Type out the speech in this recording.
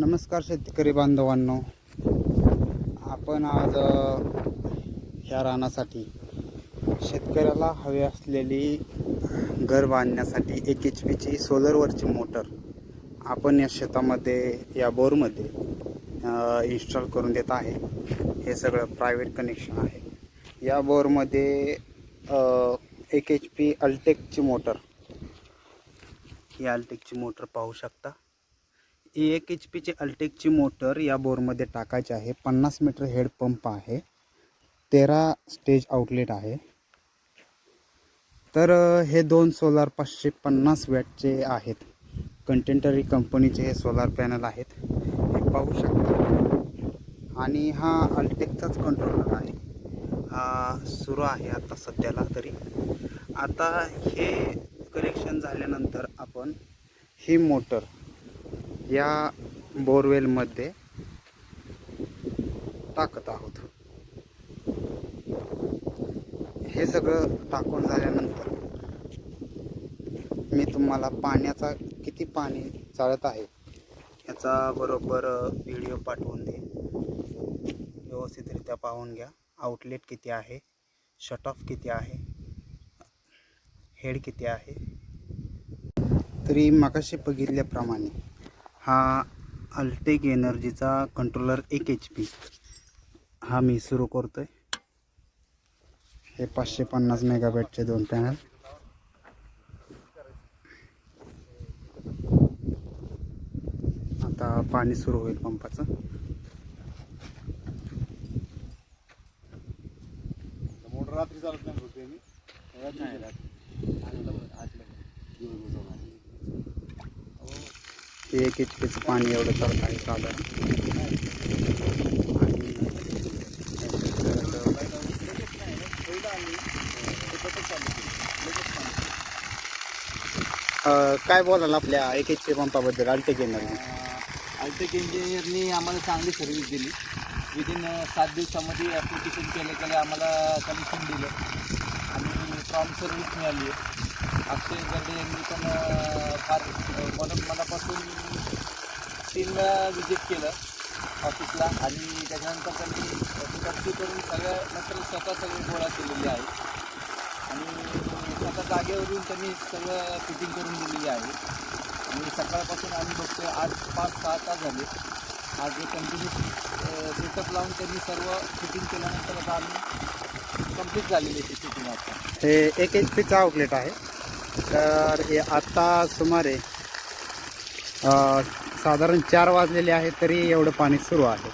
नमस्कार शेतकरी बांधवांनो. आपण आज ह्या रानासाठी शेतकऱ्याला हवी असलेली घर बांधण्यासाठी एक एच पीची सोलरवरची मोटर आपण या शेतामध्ये या बोरमध्ये इन्स्टॉल करून देत आहे. हे सगळं प्रायव्हेट कनेक्शन आहे. या बोरमध्ये एक एच पी अल्टेकची मोटर ही अल्टेकची मोटर पाहू शकता. एक एच पीची अल्टेकची मोटर या बोरमध्ये टाकायची आहे. पन्नास मीटर हेड पंप आहे. तेरा स्टेज आउटलेट आहे. तर हे दोन सोलार पाचशे पन्नास वॅटचे आहेत. कंटेंटरी कंपनीचे हे सोलार पॅनल आहेत. हे पाहू शकता. आणि हा अल्टेकचाच कंट्रोलर आहे. हा सुरू आहे आता सध्याला तरी. आता हे कनेक्शन झाल्यानंतर आपण ही मोटर या बोरवेलमध्ये टाकत आहोत. हे सगळं टाकून झाल्यानंतर मी तुम्हाला पाण्याचा किती पाणी चालत आहे याचा बरोबर व्हिडिओ पाठवून देईन. व्यवस्थितरित्या पाहून घ्या. आउटलेट किती आहे? शट ऑफ किती आहे? हेड किती आहे? तरी मागाशी बघितल्याप्रमाणे हा अल्टेक एनर्जीचा कंट्रोलर एक एच पी हा मी सुरू करतोय. हे पाचशे पन्नास मेगाबॅटचे दोन पॅनल आता पाणी सुरू होईल पंपाचं. मोटर रात्री चालत नाही एक एच पाणी एवढं चालत आहे. साधारण आणि काय बोलाल आपल्या एक एच पंपाबद्दल अल्टेक एनर्जी अल्टेक इंजिनियरनी आम्हाला चांगली सर्व्हिस दिली. विदिन सात दिवसामध्ये ॲप्लिकेशन केलं केलं आम्हाला कनेक्शन दिलं. आणि प्रॉम सर्व्हिस मिळाली. अक्षय गर्डे यांनी पण अं, फार मनापासून तीन वेळा विजिट केलं ऑफिसला आणि त्याच्यानंतर त्यांनी कक्षी करून सगळ्या नंतर स्वतः सगळी गोळा केलेली आहे आणि स्वतः जागेवरून त्यांनी सगळं फिटिंग करून दिलेली आहे. आणि सकाळपासून आम्ही बघतोय आज पाच सहा तास झाले. आज कंटिन्यू सेटअप लावून त्यांनी सर्व फिटिंग केल्यानंतर आता आम्ही कंप्लीट झालेली आहे फिटिंग आता. हे एक एच पीचा आउटलेट आहे. तर हे आत्ता सुमारे साधारण चार वाजलेले आहे तरी एवढं पाणी सुरू आहे.